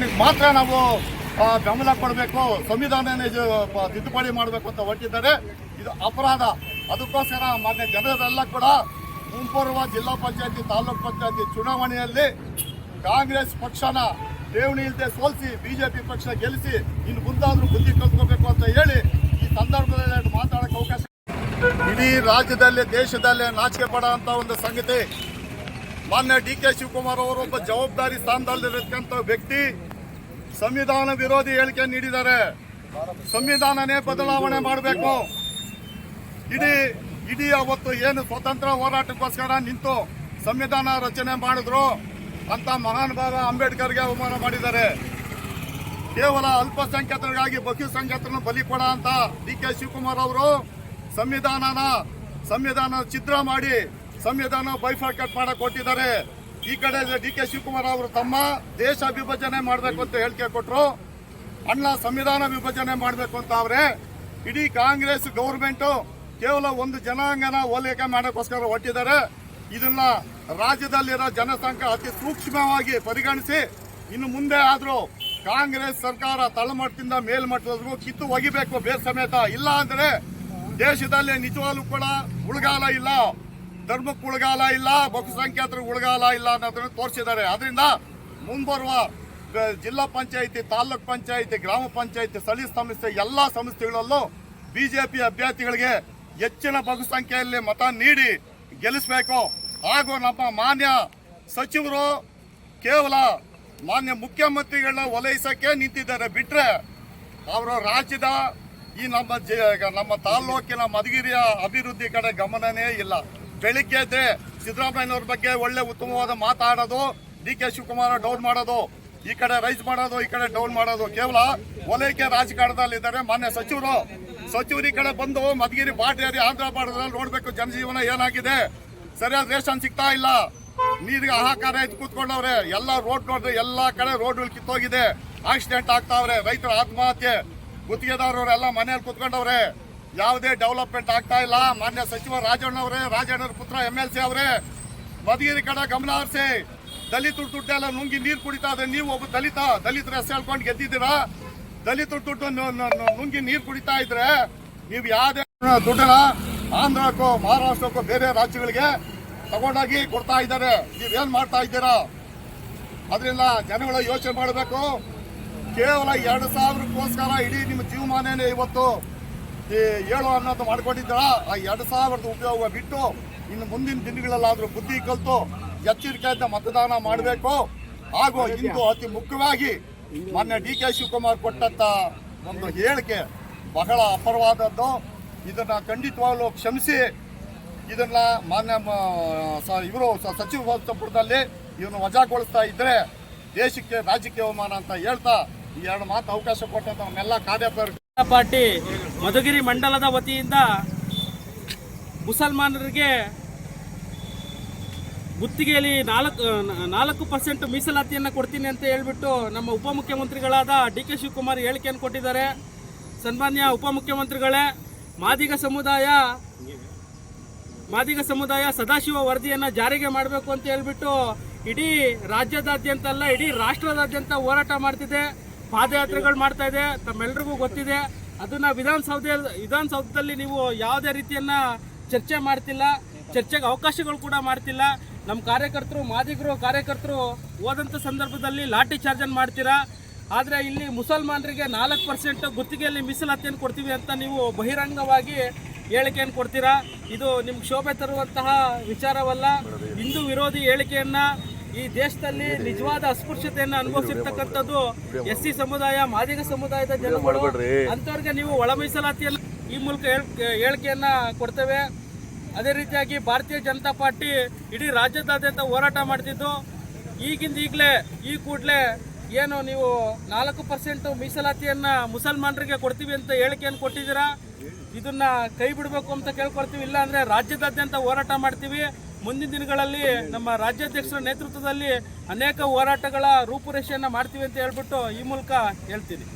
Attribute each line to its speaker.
Speaker 1: ಮಾತ್ರ ನಾವು ಬೆಂಬಲ ಕೊಡಬೇಕು, ಸಂವಿಧಾನನೇ ಜ- ತಿದ್ದುಪಡಿ ಮಾಡಬೇಕು ಅಂತ ಹೊರಟಿದ್ದಾರೆ. ಇದು ಅಪರಾಧ. ಅದಕ್ಕೋಸ್ಕರ ಮಾನ್ಯ ಜನರೆಲ್ಲ ಕೂಡ ಮುಂಬರುವ ಜಿಲ್ಲಾ ಪಂಚಾಯತಿ, ತಾಲೂಕ್ ಪಂಚಾಯತಿ ಚುನಾವಣೆಯಲ್ಲಿ ಕಾಂಗ್ರೆಸ್ ಪಕ್ಷನ ಠೇವಣಿ ಇಲ್ಲದೆ ಸೋಲಿಸಿ, ಬಿಜೆಪಿ ಪಕ್ಷ ಗೆಲ್ಲಿಸಿ, ಇನ್ನು ಮುಂದಾದ್ರೂ ಬುದ್ಧಿ ಕಲ್ತ್ಕೋಬೇಕು ಅಂತ ಹೇಳಿ ಈ ಸಂದರ್ಭದಲ್ಲಿ ಮಾತಾಡಕ್ಕೆ ಅವಕಾಶ ಇಡೀ ರಾಜ್ಯದಲ್ಲಿ, ದೇಶದಲ್ಲೇ ನಾಚಿಕೆ ಪಡುವಂತ ಒಂದು ಸಂಗತಿ. ಮಾನ್ಯ ಡಿ ಕೆ ಶಿವಕುಮಾರ್ ಅವರು ಒಬ್ಬ ಜವಾಬ್ದಾರಿ ಸ್ಥಾನದಲ್ಲಿರತಕ್ಕಂಥ ವ್ಯಕ್ತಿ ಸಂವಿಧಾನ ವಿರೋಧಿ ಹೇಳಿಕೆ ನೀಡಿದ್ದಾರೆ. ಸಂವಿಧಾನನೇ ಬದಲಾವಣೆ ಮಾಡಬೇಕು. ಇಡೀ ಇಡೀ ಅವತ್ತು ಏನು ಸ್ವತಂತ್ರ ಹೋರಾಟಕ್ಕೋಸ್ಕರ ನಿಂತು ಸಂವಿಧಾನ ರಚನೆ ಮಾಡಿದ್ರು ಅಂತ ಮಹಾನುಭಾವ ಅಂಬೇಡ್ಕರ್ಗೆ ಅವಮಾನ ಮಾಡಿದ್ದಾರೆ. ಕೇವಲ ಅಲ್ಪಸಂಖ್ಯಾತರಿಗಾಗಿ ಬಹುಸಂಖ್ಯಾತರನ್ನು ಕೊಡ ಅಂತ ಡಿ ಕೆ ಶಿವಕುಮಾರ್ ಅವರು ಸಂವಿಧಾನನ, ಸಂವಿಧಾನ ಚಿತ್ರ ಮಾಡಿ ಸಂವಿಧಾನ ಬೈಫಾರ್ಕಟ್ ಮಾಡಕ್ ಕೊಟ್ಟಿದ್ದಾರೆ. ಈ ಕಡೆ ಡಿ ಕೆ ಶಿವಕುಮಾರ್ ಅವರು ತಮ್ಮ ದೇಶ ವಿಭಜನೆ ಮಾಡಬೇಕು ಅಂತ ಹೇಳಿಕೆ ಕೊಟ್ಟರು ಅಣ್ಣ ಸಂವಿಧಾನ ವಿಭಜನೆ ಮಾಡಬೇಕು ಅಂತ ಅವರೇ. ಇಡೀ ಕಾಂಗ್ರೆಸ್ ಗೌರ್ಮೆಂಟು ಕೇವಲ ಒಂದು ಜನಾಂಗನ ಹೋಲಿಕೆ ಮಾಡೋಕ್ಕೋಸ್ಕರ ಹೊಟ್ಟಿದ್ದಾರೆ. ಇದನ್ನ ರಾಜ್ಯದಲ್ಲಿರೋ ಜನಸಂಖ್ಯೆ ಅತಿ ಸೂಕ್ಷ್ಮವಾಗಿ ಪರಿಗಣಿಸಿ ಇನ್ನು ಮುಂದೆ ಆದರೂ ಕಾಂಗ್ರೆಸ್ ಸರ್ಕಾರ ತಳಮಟ್ಟದಿಂದ ಮೇಲ್ಮಟ್ಟದವರೆಗೂ ಕಿತ್ತು ಒಗಿಬೇಕು ಬೇರೆ ಸಮೇತ. ಇಲ್ಲ ಅಂದರೆ ದೇಶದಲ್ಲಿ ನಿಜವಾಗ್ಲೂ ಕೂಡ ಉಳಗಾಲ ಇಲ್ಲ. ಧರ್ಮಕ್ಕೆ ಉಳಗಾಲ ಇಲ್ಲ, ಬಹುಸಂಖ್ಯಾತರಿಗೆ ಉಳಗಾಲ ಇಲ್ಲ ಅನ್ನೋದನ್ನು ತೋರಿಸಿದ್ದಾರೆ. ಅದರಿಂದ ಮುಂಬರುವ ಜಿಲ್ಲಾ ಪಂಚಾಯಿತಿ ತಾಲೂಕ್ ಪಂಚಾಯಿತಿ, ಗ್ರಾಮ ಪಂಚಾಯಿತಿ, ಸ್ಥಳೀಯ ಸಂಸ್ಥೆ ಎಲ್ಲಾ ಸಂಸ್ಥೆಗಳಲ್ಲೂ ಬಿಜೆಪಿ ಅಭ್ಯರ್ಥಿಗಳಿಗೆ ಹೆಚ್ಚಿನ ಬಹುಸಂಖ್ಯೆಯಲ್ಲಿ ಮತ ನೀಡಿ ಗೆಲ್ಲಿಸಬೇಕು. ಹಾಗೂ ನಮ್ಮ ಮಾನ್ಯ ಸಚಿವರು ಕೇವಲ ಮಾನ್ಯ ಮುಖ್ಯಮಂತ್ರಿಗಳನ್ನ ಒಲೈಸೋಕ್ಕೆ ನಿಂತಿದ್ದಾರೆ. ಬಿಟ್ರೆ ಅವರು ರಾಜ್ಯದ ಈ ನಮ್ಮ ನಮ್ಮ ತಾಲ್ಲೂಕಿನ ಮಧುಗಿರಿಯ ಅಭಿವೃದ್ಧಿ ಕಡೆ ಗಮನನೇ ಇಲ್ಲ. ಬೆಳಿಗ್ಗೆ ಎದ್ರೆ ಸಿದ್ದರಾಮಯ್ಯನವ್ರ ಬಗ್ಗೆ ಒಳ್ಳೆ ಉತ್ತಮವಾದ ಮಾತಾಡೋದು ಡಿ ಕೆ ಶಿವಕುಮಾರ್ ಡೌನ್ ಮಾಡೋದು, ಈ ಕಡೆ ರೈಸ್ ಮಾಡೋದು, ಈ ಕಡೆ ಡೌನ್ ಮಾಡೋದು. ಕೇವಲ ಓಲೈಕೆ ರಾಜಕಾರಣದಲ್ಲಿದ್ದಾರೆ ಮಾನ್ಯ ಸಚಿವರು. ಸಚಿವರು ಈ ಕಡೆ ಬಂದು ಮಧುಗಿರಿ ಬಾಟೇರಿ ಆಂಧ್ರ ಬಾರ್ಡರ್ನಲ್ಲಿ ನೋಡ್ಬೇಕು, ಜನಜೀವನ ಏನಾಗಿದೆ. ಸರಿಯಾದ ರೇಷನ್ ಸಿಗ್ತಾ ಇಲ್ಲ. ನೀರಿಗೆ ಹಾಹಾಕಾರ ಎದ್ದು ಕೂತ್ಕೊಂಡವ್ರೆ. ಎಲ್ಲ ರೋಡ್ ನೋಡಿದ್ರೆ ಎಲ್ಲಾ ಕಡೆ ರೋಡ್ ಕಿತ್ತೋಗಿದೆ. ಆಕ್ಸಿಡೆಂಟ್ ಆಗ್ತಾವ್ರೆ. ರೈತರ ಆತ್ಮಹತ್ಯೆ. ಗುತ್ತಿಗೆದಾರರೆಲ್ಲ ಮನೆಯಲ್ಲಿ ಕೂತ್ಕೊಂಡವ್ರೆ. ಯಾವುದೇ ಡೆವಲಪ್ಮೆಂಟ್ ಆಗ್ತಾ ಇಲ್ಲ. ಮಾನ್ಯ ಸಚಿವ ರಾಜಣ್ಣವರೇ ರಾಜಣ್ಣವ್ರ ಪುತ್ರ ಎಂ ಎಲ್ ಸಿ ಅವರೇ, ಮಧುಗಿರಿ ಕಡೆ ಗಮನ ಹರಿಸಿ. ದಲಿತರು ದುಡ್ಡೆಲ್ಲ ನುಂಗಿ ನೀರು ಕುಡಿತಾ ಇದೆ ನೀವು ಒಬ್ಬ ದಲಿತ, ದಲಿತರ ಹೆಸರು ಹೇಳ್ಕೊಂಡು ಗೆದ್ದಿದ್ದೀರಾ? ದಲಿತರು ದುಡ್ಡು ನುಂಗಿ ನೀರು ಕುಡಿತಾ ಇದ್ರೆ ನೀವು ಯಾವುದೇ ದುಡ್ಡನ್ನ ಆಂಧ್ರಕ್ಕೋ, ಮಹಾರಾಷ್ಟ್ರಕ್ಕೋ, ಬೇರೆ ರಾಜ್ಯಗಳಿಗೆ ತಗೊಂಡೋಗಿ ಕೊಡ್ತಾ ಇದ್ದಾರೆ. ನೀವೇನ್ ಮಾಡ್ತಾ ಇದ್ದೀರಾ? ಅದರಿಂದ ಜನಗಳು ಯೋಚನೆ ಮಾಡಬೇಕು. ಕೇವಲ ಎರಡು ಸಾವಿರಕ್ಕೋಸ್ಕರ ಇಡೀ ನಿಮ್ಮ ಜೀವಮಾನನೇ ಇವತ್ತು ಈ ಏಳು ಅನ್ನೋದು ಮಾಡ್ಕೊಂಡಿದ್ದೀರಾ ಆ ಎರಡು ಸಾವಿರದ ಉಪಯೋಗ ಬಿಟ್ಟು ಇನ್ನು ಮುಂದಿನ ದಿನಗಳಲ್ಲಾದರೂ ಬುದ್ಧಿ ಕಲಿತು ಎಚ್ಚರಿಕೆಯಿಂದ ಮತದಾನ ಮಾಡಬೇಕು. ಹಾಗೂ ಇಂದು ಅತಿ ಮುಖ್ಯವಾಗಿ ಮೊನ್ನೆ ಡಿ ಕೆ ಶಿವಕುಮಾರ್ ಕೊಟ್ಟಂತ ಒಂದು ಹೇಳಿಕೆ ಬಹಳ ಅಪರವಾದದ್ದು. ಇದನ್ನ ಖಂಡಿತವಾಗ್ಲೂ ಕ್ಷಮಿಸಿ. ಇದನ್ನ ಮಾನ್ಯ ಇವರು ಸಚಿವ ಸಂಪುಟದಲ್ಲಿ ಇವನು ವಜಾಗೊಳಿಸ್ತಾ ಇದ್ರೆ ದೇಶಕ್ಕೆ ರಾಜಕೀಯ ಅವಮಾನ ಅಂತ ಹೇಳ್ತಾ ಈ ಎರಡು ಮಾತು ಅವಕಾಶ ಕೊಟ್ಟಂತ ಅವನ್ನೆಲ್ಲ ಕಾರ್ಯಕರ್ತರು.
Speaker 2: ಜನತಾ ಪಾರ್ಟಿ ಮಧುಗಿರಿ ಮಂಡಲದ ವತಿಯಿಂದ ಮುಸಲ್ಮಾನರಿಗೆ ಗುತ್ತಿಗೆಯಲ್ಲಿ ನಾಲ್ಕು ನಾಲ್ಕು ಪರ್ಸೆಂಟ್ ಮೀಸಲಾತಿಯನ್ನು ಕೊಡ್ತೀನಿ ಅಂತ ಹೇಳ್ಬಿಟ್ಟು ನಮ್ಮ ಉಪಮುಖ್ಯಮಂತ್ರಿಗಳಾದ ಡಿ ಕೆ ಶಿವಕುಮಾರ್ ಹೇಳಿಕೆಯನ್ನು ಕೊಟ್ಟಿದ್ದಾರೆ. ಸನ್ಮಾನ್ಯ ಉಪಮುಖ್ಯಮಂತ್ರಿಗಳೇ, ಮಾದಿಗ ಸಮುದಾಯ ಮಾದಿಗ ಸಮುದಾಯ ಸದಾಶಿವ ವರದಿಯನ್ನು ಜಾರಿಗೆ ಮಾಡಬೇಕು ಅಂತ ಹೇಳ್ಬಿಟ್ಟು ಇಡೀ ರಾಜ್ಯದಾದ್ಯಂತ ಅಲ್ಲ, ಇಡೀ ರಾಷ್ಟ್ರದಾದ್ಯಂತ ಹೋರಾಟ ಮಾಡ್ತಿದೆ, ಪಾದಯಾತ್ರೆಗಳು ಮಾಡ್ತಾ ಇದೆ. ತಮ್ಮೆಲ್ಲರಿಗೂ ಗೊತ್ತಿದೆ ಅದನ್ನ ವಿಧಾನಸೌಧ ವಿಧಾನಸೌಧದಲ್ಲಿ ನೀವು ಯಾವುದೇ ರೀತಿಯನ್ನ ಚರ್ಚೆ ಮಾಡ್ತಿಲ್ಲ. ಚರ್ಚೆಗೆ ಅವಕಾಶಗಳು ಕೂಡ ಮಾಡ್ತಿಲ್ಲ. ನಮ್ಮ ಕಾರ್ಯಕರ್ತರು ಮಾದಿಗರು ಕಾರ್ಯಕರ್ತರು ಹೋದಂಥ ಸಂದರ್ಭದಲ್ಲಿ ಲಾಠಿ ಚಾರ್ಜನ್ನು ಮಾಡ್ತೀರಾ? ಆದರೆ ಇಲ್ಲಿ ಮುಸಲ್ಮಾನರಿಗೆ ನಾಲ್ಕು ಪರ್ಸೆಂಟ್ ಗುತ್ತಿಗೆಯಲ್ಲಿ ಮೀಸಲಾತಿಯನ್ನು ಕೊಡ್ತೀವಿ ಅಂತ ನೀವು ಬಹಿರಂಗವಾಗಿ ಹೇಳಿಕೆಯನ್ನು ಕೊಡ್ತೀರಾ? ಇದು ನಿಮ್ಗೆ ಶೋಭೆ ತರುವಂತಹ ವಿಚಾರವಲ್ಲ. ಹಿಂದೂ ವಿರೋಧಿ ಹೇಳಿಕೆಯನ್ನ ಈ ದೇಶದಲ್ಲಿ ನಿಜವಾದ ಅಸ್ಪೃಶ್ಯತೆಯನ್ನು ಅನುಭವಿಸಿರ್ತಕ್ಕಂಥದ್ದು ಎಸ್ ಸಿ ಸಮುದಾಯ ಮಾದಿಗ ಸಮುದಾಯದ ಜನಗಳು ಅಂಥವ್ರಿಗೆ ನೀವು ಒಳ ಮೀಸಲಾತಿಯನ್ನು ಈ ಮೂಲಕ ಹೇಳ್- ಹೇಳಿಕೆಯನ್ನ ಕೊಡ್ತೇವೆ. ಅದೇ ರೀತಿಯಾಗಿ ಭಾರತೀಯ ಜನತಾ ಪಾರ್ಟಿ ಇಡೀ ರಾಜ್ಯದಾದ್ಯಂತ ಹೋರಾಟ ಮಾಡ್ತಿದ್ದು. ಈಗಿಂದ ಈಗಲೇ ಈ ಕೂಡಲೇ ಏನು ನೀವು ನಾಲ್ಕು ಪರ್ಸೆಂಟ್ ಮೀಸಲಾತಿಯನ್ನ ಮುಸಲ್ಮಾನರಿಗೆ ಕೊಡ್ತೀವಿ ಅಂತ ಹೇಳಿಕೆಯನ್ನು ಕೊಟ್ಟಿದ್ದೀರಾ? ಇದನ್ನ ಕೈ ಬಿಡಬೇಕು ಅಂತ ಕೇಳ್ಕೊಳ್ತೀವಿ. ಇಲ್ಲ ಅಂದ್ರೆ ರಾಜ್ಯದಾದ್ಯಂತ ಹೋರಾಟ ಮಾಡ್ತೀವಿ. ಮುಂದಿನ ದಿನಗಳಲ್ಲಿ ನಮ್ಮ ರಾಜ್ಯಾಧ್ಯಕ್ಷರ ನೇತೃತ್ವದಲ್ಲಿ ಅನೇಕ ಹೋರಾಟಗಳ ರೂಪುರೇಷೆಯನ್ನು ಮಾಡ್ತೀವಿ ಅಂತ ಹೇಳ್ಬಿಟ್ಟು ಈ ಮೂಲಕ ಹೇಳ್ತೀನಿ.